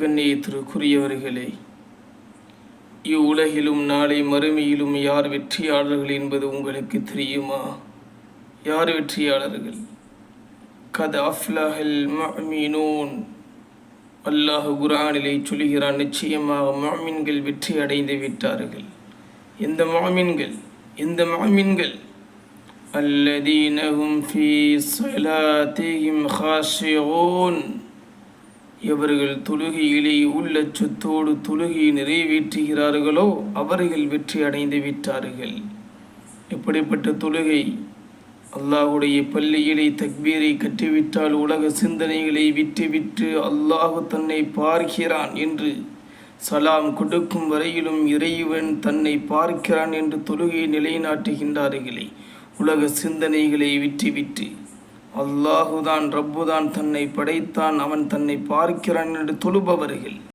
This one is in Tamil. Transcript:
கண்ணியத்திற்குரியவர்களே இவ்வுலகிலும் நாளை மறுமையிலும் யார் வெற்றியாளர்கள் என்பது உங்களுக்கு தெரியுமா? யார் வெற்றியாளர்கள்? கத அஃப்லஹல் மஅமினூன். அல்லாஹ் குரானிலே சொல்கிறான் நிச்சயமாக மாமின்கள் வெற்றி அடைந்து விட்டார்கள். எந்த மாமின்கள் எந்த மாமின்கள் அல்லதீனஹும் ஃபீ ஸலாத்திஹிம் ஹாஷியோன் எவர்கள் தொழுகையிலே உள்ள சொத்தோடு தொழுகையை நிறைவேற்றுகிறார்களோ அவர்கள் வெற்றி அடைந்து விட்டார்கள். எப்படிப்பட்ட தொழுகை? அல்லாஹுடைய பள்ளியிலே தக்பீரை கட்டிவிட்டால் உலக சிந்தனைகளை விட்டுவிட்டு அல்லாஹு தன்னை பார்க்கிறான் என்று சலாம் கொடுக்கும் வரையிலும் இறைவன் தன்னை பார்க்கிறான் என்று தொழுகையை நிலைநாட்டுகின்றார்களே உலக சிந்தனைகளை விட்டுவிட்டு. அல்லாஹுதான் ரப்புதான் தன்னை படைத்தான் அவன் தன்னை பார்க்கிறான் என்று தொழுபவர்கள்.